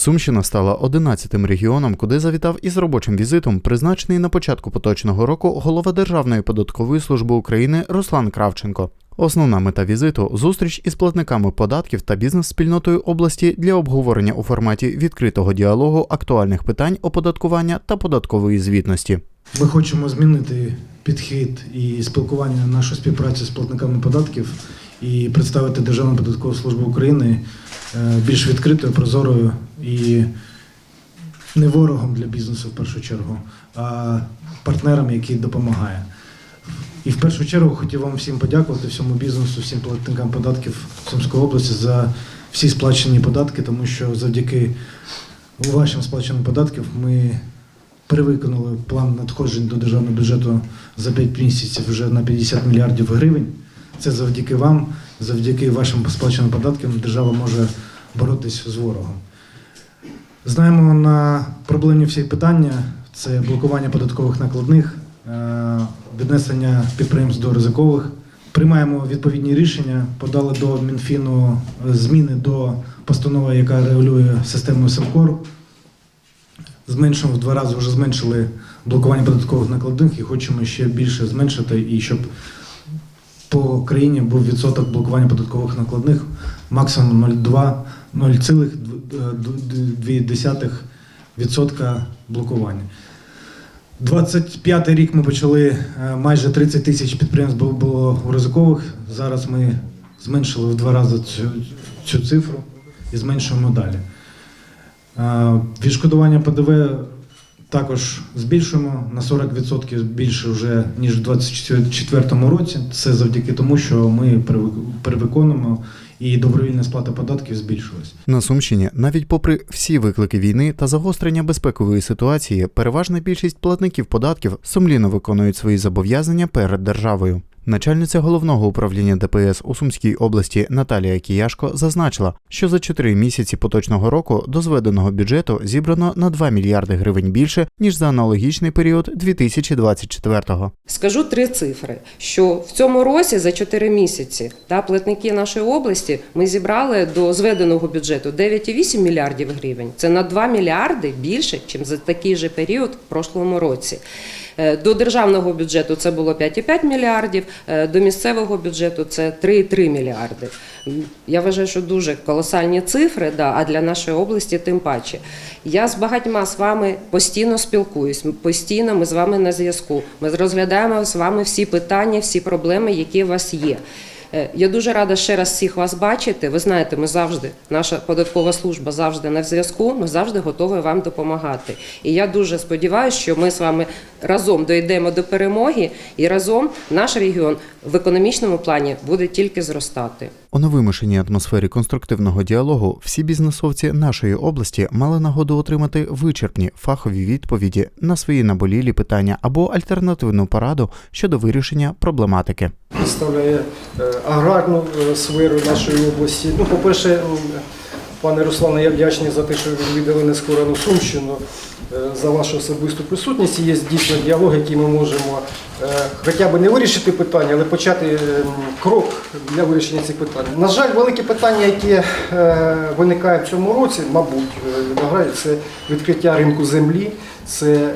Сумщина стала 11-тим регіоном, куди завітав із робочим візитом призначений на початку поточного року голова Державної податкової служби України Руслан Кравченко. Основна мета візиту зустріч із платниками податків та бізнес-спільнотою області для обговорення у форматі відкритого діалогу актуальних питань оподаткування та податкової звітності. Ми хочемо змінити підхід і спілкування нашу співпрацю з платниками податків і представити Державну податкову службу України е, більш відкритою, прозорою і не ворогом для бізнесу в першу чергу, а партнером, який допомагає. І в першу чергу хотів вам всім подякувати, всьому бізнесу, всім платникам податків Сумської області за всі сплачені податки, тому що завдяки вашим сплаченим податків ми перевиконали план надходжень до державного бюджету за 5 місяців вже на 50 мільярдів гривень. Це завдяки вам, завдяки вашим сплаченим податкам держава може боротись з ворогом. Знаємо на проблемні всі питання: це блокування податкових накладних, е, віднесення підприємств до ризикових. Приймаємо відповідні рішення, подали до Мінфіну зміни до постанови, яка регулює систему СМКОР. Зменшимо в два рази вже зменшили блокування податкових накладних і хочемо ще більше зменшити, і щоб по країні був відсоток блокування податкових накладних максимум 0,2 0,2% блокування. 25 рік ми почали е, майже 30 тисяч підприємств було- було у ризикових. Зараз ми зменшили в два рази цю, цю цифру і зменшуємо далі. Е, Відшкодування ПДВ також збільшуємо на 40% більше вже ніж у 2024 році. Це завдяки тому, що ми перевик- перевиконуємо і добровільна сплата податків збільшилась. На Сумщині, навіть попри всі виклики війни та загострення безпекової ситуації, переважна більшість платників податків сумлінно виконують свої зобов'язання перед державою. Начальниця головного управління ДПС у Сумській області Наталія Кіяшко зазначила, що за 4 місяці поточного року до зведеного бюджету зібрано на 2 мільярди гривень більше ніж за аналогічний період 2024-го. Скажу три цифри: що в цьому році за 4 місяці та платники нашої області ми зібрали до зведеного бюджету 9,8 мільярдів гривень. Це на 2 мільярди більше, ніж за такий же період в прошлому році. Е, До державного бюджету це було 5,5 мільярдів, е, до місцевого бюджету це 3,3 мільярди. Я вважаю, що дуже колосальні цифри, да, а для нашої області тим паче. Я з багатьма з вами постійно спілкуюсь, постійно ми з вами на зв'язку. Ми розглядаємо з вами всі питання, всі проблеми, які у вас є. Е, Я дуже рада ще раз всіх вас бачити. Ви знаєте, ми завжди, наша податкова служба завжди на зв'язку. Ми завжди готові вам допомагати. І я дуже сподіваюся, що ми з вами разом дійдемо до перемоги, і разом наш регіон в економічному плані буде тільки зростати. У невимушеній атмосфері конструктивного діалогу всі бізнесовці нашої області мали нагоду отримати вичерпні фахові відповіді на свої наболілі питання або альтернативну пораду щодо вирішення проблематики. представляє е, аграрну е, сферу нашої області. Ну, по-перше, м, пане Руслане, я вдячний за те, що ви відвідали нескорену Сумщину, е, за вашу особисту присутність. Є дійсно діалог, який ми можемо е, хоча б не вирішити питання, але почати е, крок для вирішення цих питань. На жаль, велике питання, яке виникає в цьому році, мабуть, це відкриття ринку землі. Це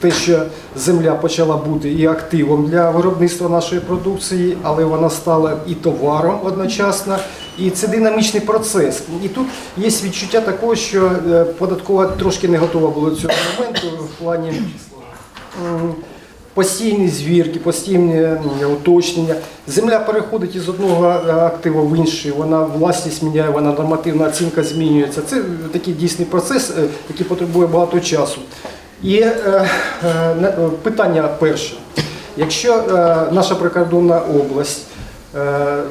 те, що земля почала бути і активом для виробництва нашої продукції, але вона стала і товаром одночасно. І це динамічний процес. І тут є відчуття такого, що е, податкова трошки не готова була до цього моменту в плані постійні звірки, постійні уточнення. Земля переходить із одного е, активу в інший, вона власність міняє, вона нормативна оцінка змінюється. Це такий дійсний процес, е, який потребує багато часу. І е, е, питання перше. Якщо е, наша прикордонна область е,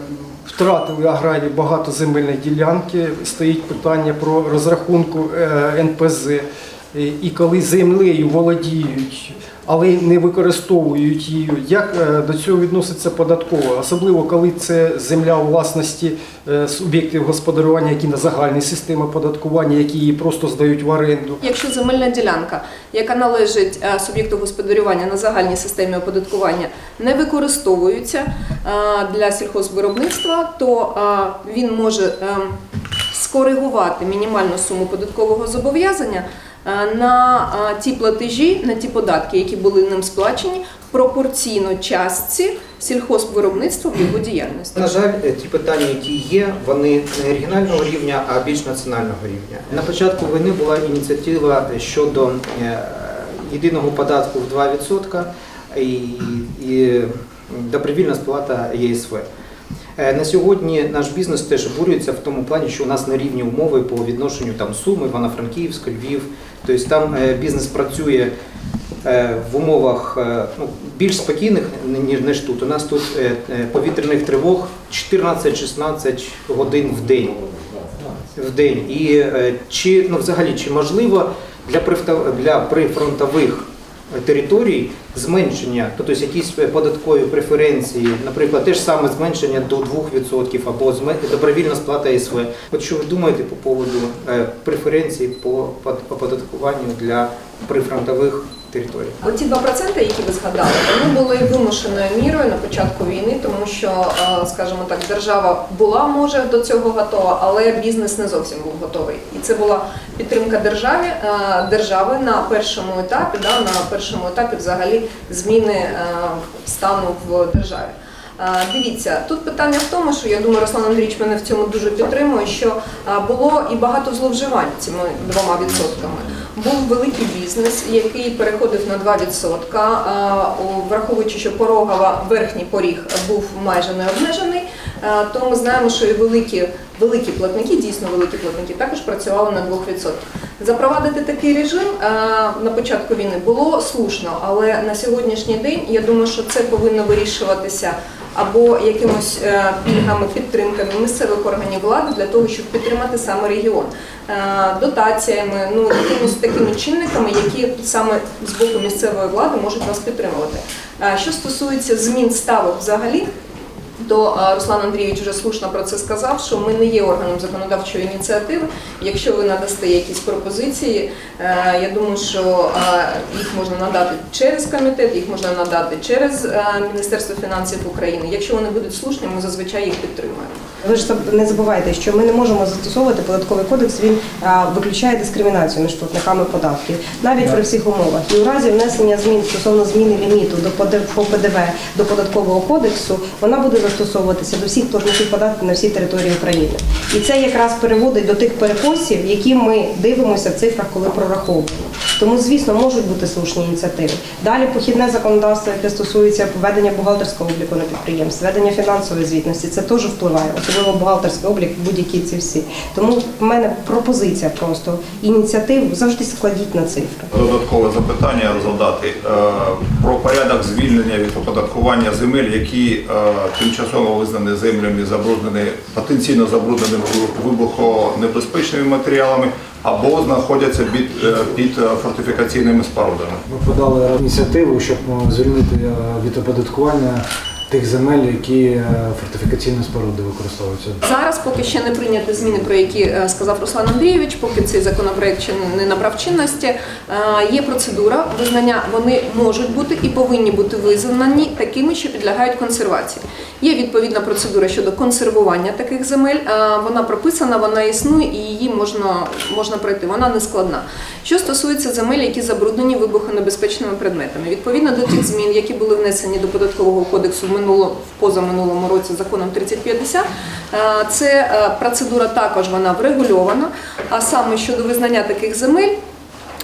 втратили аграрії багато земельної ділянки, стоїть питання про розрахунку е, НПЗ. І коли землею володіють, але не використовують її, як е, до цього відноситься податково, особливо коли це земля у власності е, суб'єктів господарювання, які на загальній системі оподаткування, які її просто здають в оренду. Якщо земельна ділянка, яка належить е, суб'єкту господарювання на загальній системі оподаткування, не використовується для сільхозвиробництва, то він може е, скоригувати мінімальну суму податкового зобов'язання е, на е, ті платежі, на ті податки, які були ним сплачені, пропорційно частці сільхозвиробництва в його діяльності. На жаль, е, ті питання, які є, вони не регіонального рівня, а більш національного рівня. На початку війни була ініціатива щодо єдиного податку в 2% і, і добровільна сплата ЄСВ. Е, На сьогодні наш бізнес теж борюється в тому плані, що у нас на рівні умови по відношенню там Суми, Івано-Франківськ, Львів. Тобто там е, бізнес працює е, в умовах ну, більш спокійних, ніж тут. У нас тут повітряних тривог 14-16 годин в день. В день. І чи ну, взагалі чи можливо для для прифронтових територій зменшення, тобто якісь податкові преференції, наприклад, те ж саме зменшення до 2% або добровільна сплата СВ. От що ви думаєте по поводу е, преференцій по под- оподаткуванню для прифронтових територій? Оці 2%, які ви згадали, вони були вимушеною мірою на початку війни, тому що, е, скажімо так, держава була може до цього готова, але бізнес не зовсім був готовий. І це була підтримка державі е, держави на першому етапі, да, на першому етапі взагалі зміни е, стану в державі. Дивіться, тут питання в тому, що я думаю, Руслан Андрійович мене в цьому дуже підтримує, що було і багато зловживань цими двома відсотками. Був великий бізнес, який переходив на 2%, враховуючи, що порогова верхній поріг був майже не обмежений, е, то ми знаємо, що і великі, великі платники, дійсно великі платники, також працювали на 2%. Запровадити такий режим на початку війни було слушно, але на сьогоднішній день я думаю, що це повинно вирішуватися або якимось е, пільгами, підтримками місцевих органів влади для того, щоб підтримати саме регіон, Е, дотаціями, ну якимось такими чинниками, які саме з боку місцевої влади можуть нас підтримувати. Е, Що стосується змін ставок взагалі. То Руслан Андрійович вже слушно про це сказав, що ми не є органом законодавчої ініціативи. Якщо ви надасте якісь пропозиції, е, я думаю, що їх можна надати через комітет, їх можна надати через е, Міністерство фінансів України. Якщо вони будуть слушні, ми зазвичай їх підтримуємо. Ви ж не забувайте, що ми не можемо застосовувати податковий кодекс. Він виключає дискримінацію між платниками податків, навіть при всіх умовах. І у разі внесення змін стосовно зміни ліміту до ПДВ до податкового кодексу, вона буде застосовуватися до всіх платників податків на всій території України. І це якраз переводить до тих перекосів, які ми дивимося в цифрах, коли прораховуємо. Тому, звісно, можуть бути слушні ініціативи. Далі похідне законодавство, яке стосується поведення бухгалтерського обліку на підприємстві, ведення фінансової звітності, це теж впливає, особливо бухгалтерський облік, будь-які ці всі. Тому в мене пропозиція просто ініціатив завжди складіть на цифри. Додаткове запитання задати Е, про порядок звільнення від оподаткування земель, які е, тимчасово визнані землями забруднені, потенційно забрудненими вибухонебезпечними матеріалами або знаходяться під, е, під е, фортифікаційними спорудами. Ми подали ініціативу, щоб е, звільнити від оподаткування тих земель, які е, фортифікаційні споруди використовуються. Зараз поки ще не прийняті зміни, про які е, сказав Руслан Андрійович, поки цей законопроект ще не набрав чинності. Е, Є процедура визнання, вони можуть бути і повинні бути визнані такими, що підлягають консервації. Є відповідна процедура щодо консервування таких земель. Вона прописана, вона існує і її можна, можна пройти. Вона не складна. Що стосується земель, які забруднені вибухонебезпечними предметами, відповідно до тих змін, які були внесені до податкового кодексу в минуло в позаминулому році законом 3050, е, це е, процедура також вона врегульована. А саме щодо визнання таких земель.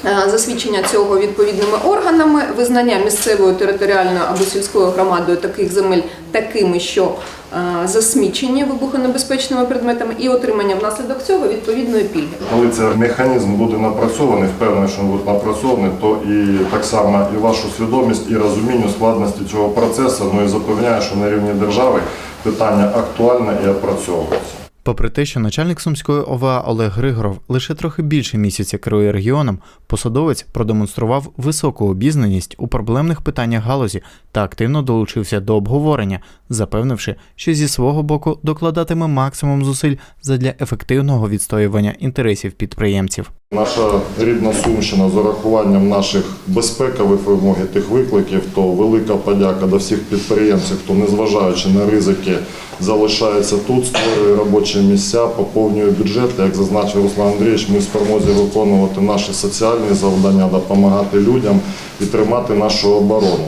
е, Засвідчення цього відповідними органами, визнання місцевою територіальною або сільською громадою таких земель такими, що е, засмічені вибухонебезпечними предметами, і отримання внаслідок цього відповідної пільги. Коли цей механізм буде напрацьований, впевнений, що він буде напрацьований, то і так само і вашу свідомість, і розумінню складності цього процесу, ну і запевняю, що на рівні держави питання актуальне і опрацьовується. Попри те, що начальник сумської ОВА Олег Григоров лише трохи більше місяця керує регіоном, посадовець продемонстрував високу обізнаність у проблемних питаннях галузі та активно долучився до обговорення, запевнивши, що зі свого боку докладатиме максимум зусиль задля ефективного відстоювання інтересів підприємців. Наша рідна Сумщина з урахуванням наших безпекових вимог і тих викликів, то велика подяка до всіх підприємців, хто, незважаючи на ризики, залишається тут, створює робочі місця, поповнює бюджет. Як зазначив Руслан Андрійович, ми в спромозі виконувати наші соціальні завдання, допомагати людям і тримати нашу оборону.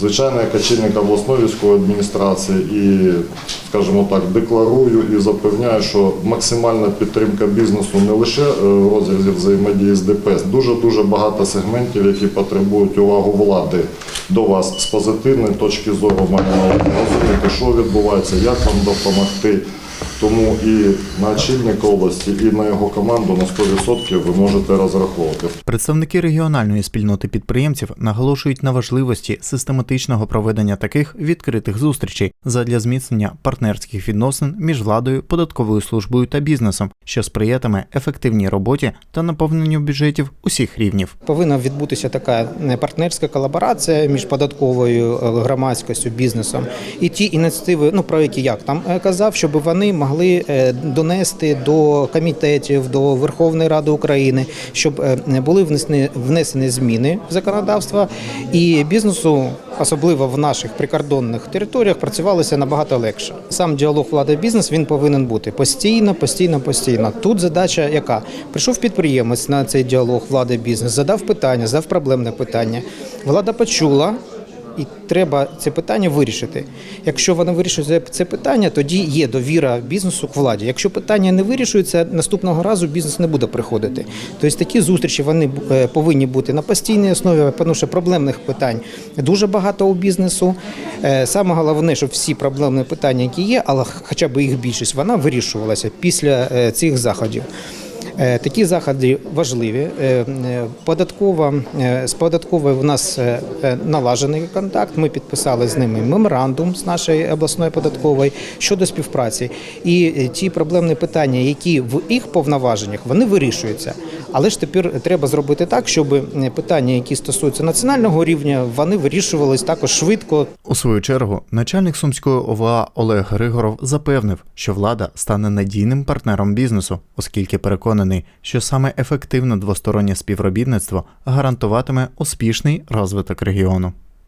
Звичайно, як очільник обласної військової адміністрації і, скажімо так, декларую і запевняю, що максимальна підтримка бізнесу не лише е, в розрізі взаємодії з ДПС, дуже-дуже багато сегментів, які потребують увагу влади до вас з позитивної точки зору, маємо розуміти, що відбувається, як вам допомогти. Тому і на очільника області, і на його команду на 100% ви можете розраховувати. Представники регіональної спільноти підприємців наголошують на важливості систематичного проведення таких відкритих зустрічей задля зміцнення партнерських відносин між владою, податковою службою та бізнесом, що сприятиме ефективній роботі та наповненню бюджетів усіх рівнів. Повинна відбутися така партнерська колаборація між податковою е, громадськістю, бізнесом і ті ініціативи, ну про які як там е, казав, щоб вони могли е, донести до комітетів, до Верховної Ради України, щоб е, були внесені внесені зміни в законодавство, і бізнесу, особливо в наших прикордонних територіях, працювалося набагато легше. Сам діалог влада бізнес він повинен бути постійно, постійно, постійно. Тут задача яка прийшов підприємець на цей діалог влада бізнес, задав питання, задав проблемне питання. Влада почула. І треба це питання вирішити. Якщо вона вирішує це- це питання, тоді є довіра бізнесу к владі. Якщо питання не вирішується, наступного разу бізнес не буде приходити. Тобто такі зустрічі вони е, повинні бути на постійній основі, тому що проблемних питань дуже багато у бізнесу. Е, Саме головне, щоб всі проблемні питання, які є, але хоча б їх більшість, вона вирішувалася після е, цих заходів. Е, Такі заходи важливі. Е, е, Податкова з податковою в нас налажений контакт. Ми підписали з ними меморандум з нашої обласної податкової щодо співпраці. І ті проблемні питання, які в їх повноваженнях, вони вирішуються. Але ж тепер треба зробити так, щоб питання, які стосуються національного рівня, вони вирішувались також швидко, У свою чергу, начальник сумської ОВА Олег Григоров запевнив, що влада стане надійним партнером бізнесу, оскільки переконаний, що саме ефективне двостороннє співробітництво гарантуватиме успішний розвиток регіону.